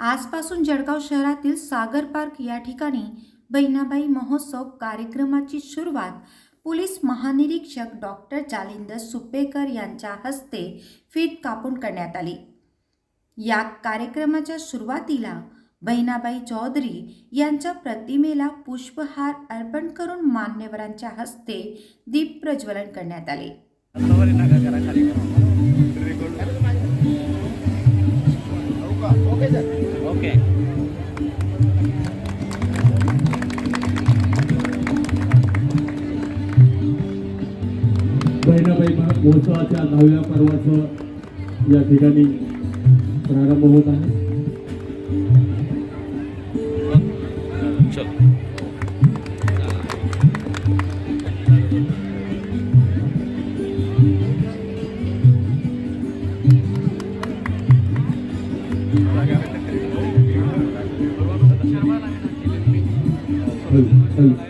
आजपासून जळगाव शहरातील सागर पार्क या ठिकाणी बहिणाबाई महोत्सव कार्यक्रमाची सुरुवात पोलीस महानिरीक्षक डॉक्टर जालिंदर सुपेकर यांच्या हस्ते फीत कापून करण्यात आली. या कार्यक्रमाच्या सुरुवातीला बहिणाबाई चौधरी यांच्या प्रतिमेला पुष्पहार अर्पण करून मान्यवरांच्या हस्ते दीप प्रज्वलन करण्यात आले. बहिणाबाई महोत्सवाच्या दहाव्या पर्वाचं या ठिकाणी प्रारंभ होत आहे चल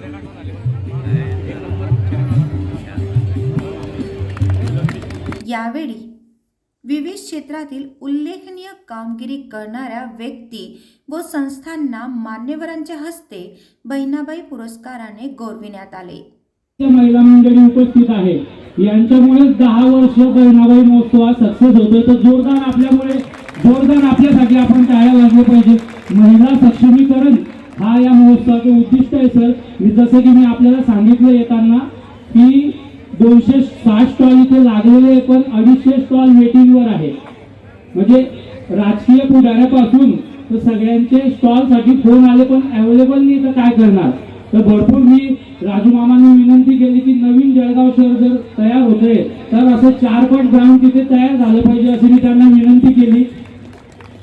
क्षेत्रातील उल्लेखनीय कामगिरी करणाऱ्या व्यक्ती व संस्थांना मान्यवरांच्या हस्ते बहिणाबाई पुरस्काराने गौरविण्यात आले. महिला मंडळी उपस्थित आहे यांच्यामुळे दहा वर्ष बहिणाबाई महोत्सव सक्सेस होतोय. तर जोरदार आपल्यामुळे जोरदार आपल्यासाठी आपण टाळ्या वाजले पाहिजे महिला सक्षमीकरण हा या महोत्सवाचं उद्दिष्ट आहे सर. जसं की मी आपल्याला सांगितलं येताना की दोनशे साठ स्टॉल इथे लागलेले आहे, पण अडीचशे स्टॉल वेटिंगवर आहे म्हणजे राजकीय पुढाऱ्यापासून तर सगळ्यांचे स्टॉलसाठी फोन आले पण अवेलेबल नाही तर काय करणार? तर भरपूर मी राजू मामांनी विनंती केली की नवीन जळगाव शहर जर तयार होते तर असं चार पट ग्राउंड तिथे तयार झालं पाहिजे अशी मी त्यांना विनंती केली.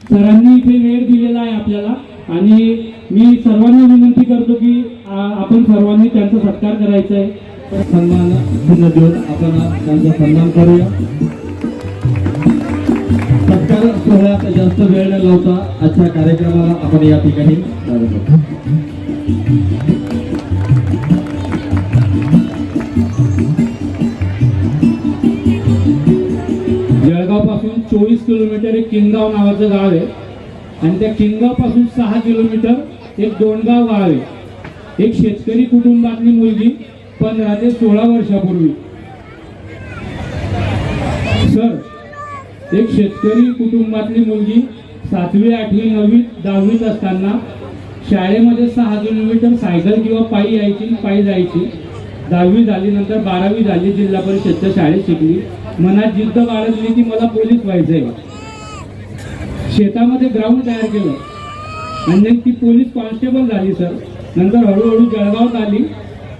सरांनी इथे वेळ दिलेला आहे आपल्याला आणि मी सर्वांना विनंती करतो की आपण सर्वांनी त्यांचा सत्कार करायचा आहे. सन्मान चिन्ह देऊन आपण त्यांचा सन्मान करूया. सत्कार सोहळ्यात जास्त वेळ न लावता आजच्या कार्यक्रमाला आपण या ठिकाणी जळगावपासून चोवीस किलोमीटर एक किनगाव नावाचं गाव आहे. आणि त्या किनगावपासून सहा किलोमीटर एक दोनगाव गाव आहे. एक शेतकरी कुटुंबातली मुलगी पंधरा ते सोळा वर्षापूर्वी. सर एक शेतकरी कुटुंबातली मुलगी सातवी आठवी नववी दहावीत असताना शाळेमध्ये सहा किलोमीटर सायकल किंवा पायी यायची पायी जायची. दहावी झाली नंतर बारावी झाली जिल्हा परिषदच्या शाळेत शिकली. मनात जिद्द बाळगली की मला पोलीस व्हायचंय. शेतामध्ये ग्राउंड तयार केलं. आणि ती पोलीस कॉन्स्टेबल झाली सर. नंतर हळूहळू जळगावात आली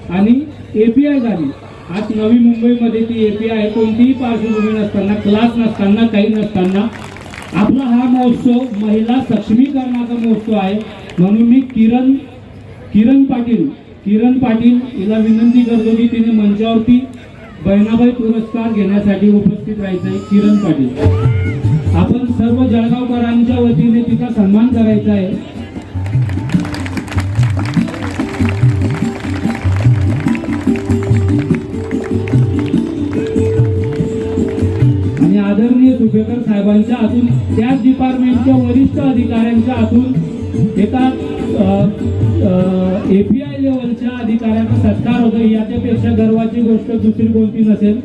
आणि एपीआय झाली. आज नवी मुंबईमध्ये ती एपीआय आहे. कोणतीही पार्श्वभूमी नसताना क्लास नसताना काही नसताना आपला हा महोत्सव महिला सक्षमीकरणाचा महोत्सव आहे. म्हणून मी किरण किरण पाटील किरण पाटील हिला विनंती करतो की तिने मंचावरती बहिणाबाई पुरस्कार घेण्यासाठी उपस्थित राहायचं आहे किरण पाटील. आपण सर्व जळगावकरांच्या वतीने तिचा सन्मान करायचा आहे. आंबेडकर साहेबांच्या हातून त्याच डिपार्टमेंटच्या वरिष्ठ अधिकाऱ्यांच्या हातून एका एपीआय लेवलच्या अधिकाऱ्यांचा सत्कार होतो याच्यापेक्षा गर्वाची गोष्ट दुसरी कोणती नसेल?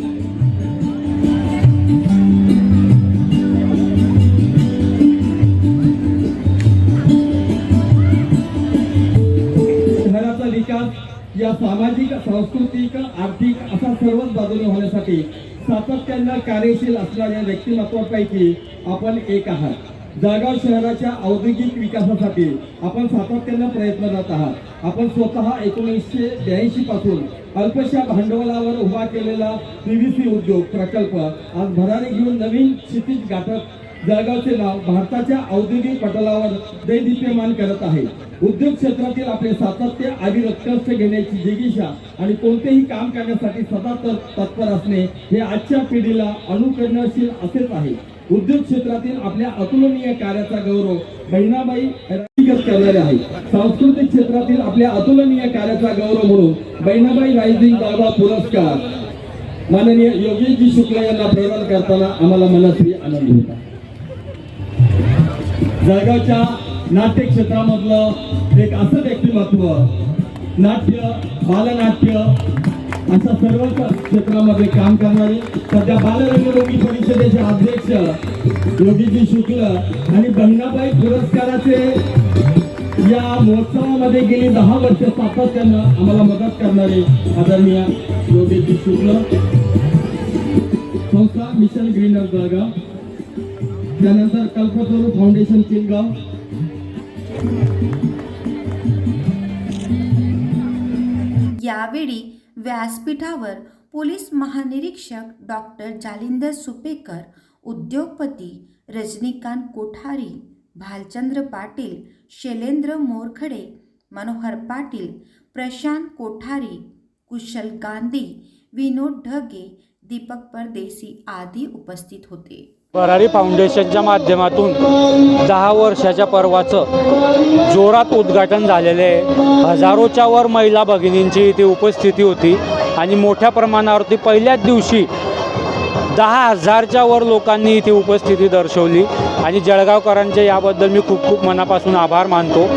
सामाजिक सांस्कृतिक आर्थिक असा सर्वच बाजूने होण्यासाठी सातत्यानं कार्यशील असणाऱ्या व्यक्तिमत्वापैकी आपण एक आहात. जळगाव शहराच्या औद्योगिक विकासासाठी आपण सातत्यानं प्रयत्नरत आहात. आपण स्वतः एकोणीसशे ब्याऐंशी पासून अल्पशा भांडवलावर उभा केलेला पीव्हीसी उद्योग प्रकल्प आज भरारी घेऊन नवीन क्षितिज गाठत जळगावचे नाव भारताच्या औद्योगिक पटलावर दैदिप्यमान करत आहे. उद्योग क्षेत्रातील आपले सातत्य आणि कष्ट घेण्याची जिगीषा आणि कोणतेही काम करण्यासाठी सतत तत्पर असणे हे आजच्या पिढीला अनुकरणशील असेच आहे. उद्योग क्षेत्रातील आपल्या अतुलनीय कार्याचा गौरव बहिणाबाई करणारे आहे सांस्कृतिक क्षेत्रातील आपल्या अतुलनीय कार्याचा गौरव म्हणून बहिणाबाई रायझिंग गावा पुरस्कार. माननीय योगेशजी शुक्ला यांना प्रदान करताना आम्हाला मनस्वी आनंद होता जळगावच्या नाट्य क्षेत्रामधलं एक असं व्यक्तिमत्व नाट्य बालनाट्य अशा सर्वच क्षेत्रामध्ये काम करणारे सध्या बालरंगभूमी परिषदेचे अध्यक्ष योगीजी शुक्ल आणि बहिणाबाई पुरस्काराचे या महोत्सवामध्ये गेली दहा वर्ष सातत्यानं आम्हाला मदत करणारे आदरणीय योगीजी शुक्ल. संस्था मिशन ग्रीनर जळगाव. त्यानंतर कल्पतरू फाउंडेशन किलगाव यावेळी व्यासपीठावर पोलीस महानिरीक्षक डॉक्टर जालिंदर सुपेकर, उद्योगपती रजनीकांत कोठारी, भालचंद्र पाटील, शैलेंद्र मोरखडे, मनोहर पाटील, प्रशांत कोठारी, कुशल गांधी, विनोद ढगे, दीपक परदेसी आदी उपस्थित होते. भरारी फाउंडेशनच्या माध्यमातून दहा वर्षाच्या पर्वाचं जोरात उद्घाटन झालेले आहे. हजारोच्या वर महिला भगिनींची इथे उपस्थिती होती आणि मोठ्या प्रमाणावरती पहिल्याच दिवशी दहा हजारच्या वर लोकांनी इथे उपस्थिती दर्शवली. आणि जळगावकरांचे याबद्दल मी खूप खूप मनापासून आभार मानतो.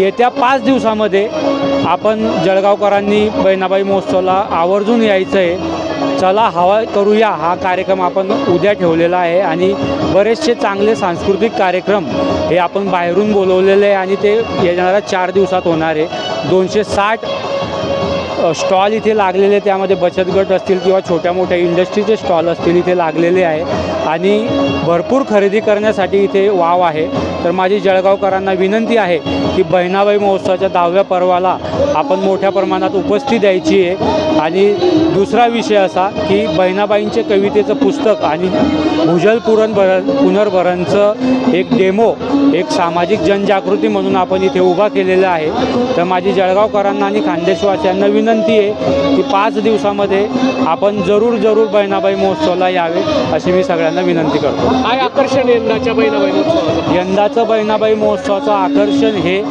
येत्या पाच दिवसामध्ये आपण जळगावकरांनी बहिणाबाई महोत्सवाला आवर्जून यायचं आहे. चला हवा करूया. हा कार्यक्रम आपण उद्या ठेवलेला आहे आणि बरेचसे चांगले सांस्कृतिक कार्यक्रम हे आपण बाहेरून बोलवलेले आहे आणि ते येणाऱ्या चार दिवसात होणार आहे. दोनशे साठ स्टॉल इथे लागलेले त्यामध्ये बचत गट असतील किंवा छोट्या मोठ्या इंडस्ट्रीचे स्टॉल असतील इथे लागलेले आहे. आणि भरपूर खरेदी करण्यासाठी इथे वाव आहे. तर माझी जळगावकरांना विनंती आहे की बहिणाबाई महोत्सवाच्या दहाव्या पर्वाला आपण मोठ्या प्रमाणात उपस्थिती द्यायची आहे. आणि दुसरा विषय असा की बहिणाबाईंचे कवितेचं पुस्तक आणि भूजल पुरण भर पुनर्भरणचं एक डेमो एक सामाजिक जनजागृती म्हणून आपण इथे उभा केलेला आहे. तर माझी जळगावकरांना आणि खानदेशवासियांना विनंती आहे की पाच दिवसामध्ये आपण जरूर जरूर बहिणाबाई महोत्सवाला यावे अशी मी सगळ्यांना विनंती करतो. काय आकर्षण यंदाच्या बहिणाबाई महोत्सवाचं? यंदाचं बहिणाबाई महोत्सवाचं आकर्षण हे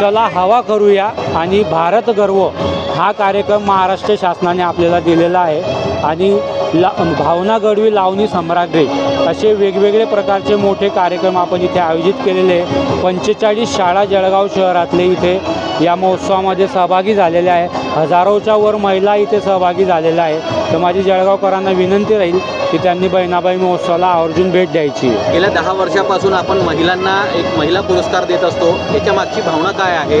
चला हवा करूया आणि भारत गर्व हा कार्यक्रम महाराष्ट्र शासनाने आपल्याला दिलेला आहे. आणि ला भावना गडवी लावणी सम्राग्रे असे वेगवेगळे प्रकारचे मोठे कार्यक्रम आपण इथे आयोजित केलेले आहे. पंचेचाळीस शाळा जळगाव शहरातले इथे या महोत्सवामध्ये सहभागी झालेले आहे. हजारोच्या वर महिला इथे सहभागी झालेल्या आहे तर माझी जळगावकरांना विनंती राहील की त्यांनी बहिणाबाई महोत्सवाला आवर्जून भेट द्यायची. गेल्या दहा वर्षापासून आपण महिलांना एक महिला पुरस्कार देत असतो. याच्या मागची भावना काय आहे?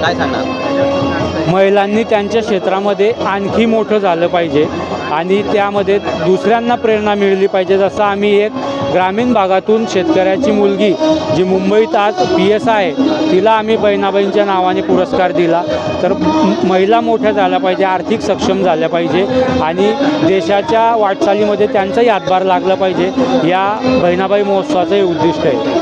काय सांगणार? महिलांनी त्यांच्या क्षेत्रामध्ये आणखी मोठं झालं पाहिजे आणि त्यामध्ये दुसऱ्यांना प्रेरणा मिळली पाहिजे. जसं आम्ही एक ग्रामीण भागातून शेतकऱ्याची मुलगी जी मुंबईत आज पी एस आहे तिला आम्ही बहिणाबाईंच्या नावाने पुरस्कार दिला. तर महिला मोठ्या झाल्या पाहिजे आर्थिक सक्षम झाल्या पाहिजे आणि देशाच्या वाटचालीमध्ये त्यांचाही हातभार लागला पाहिजे. या बहिणाबाई महोत्सवाचं हे उद्दिष्ट आहे.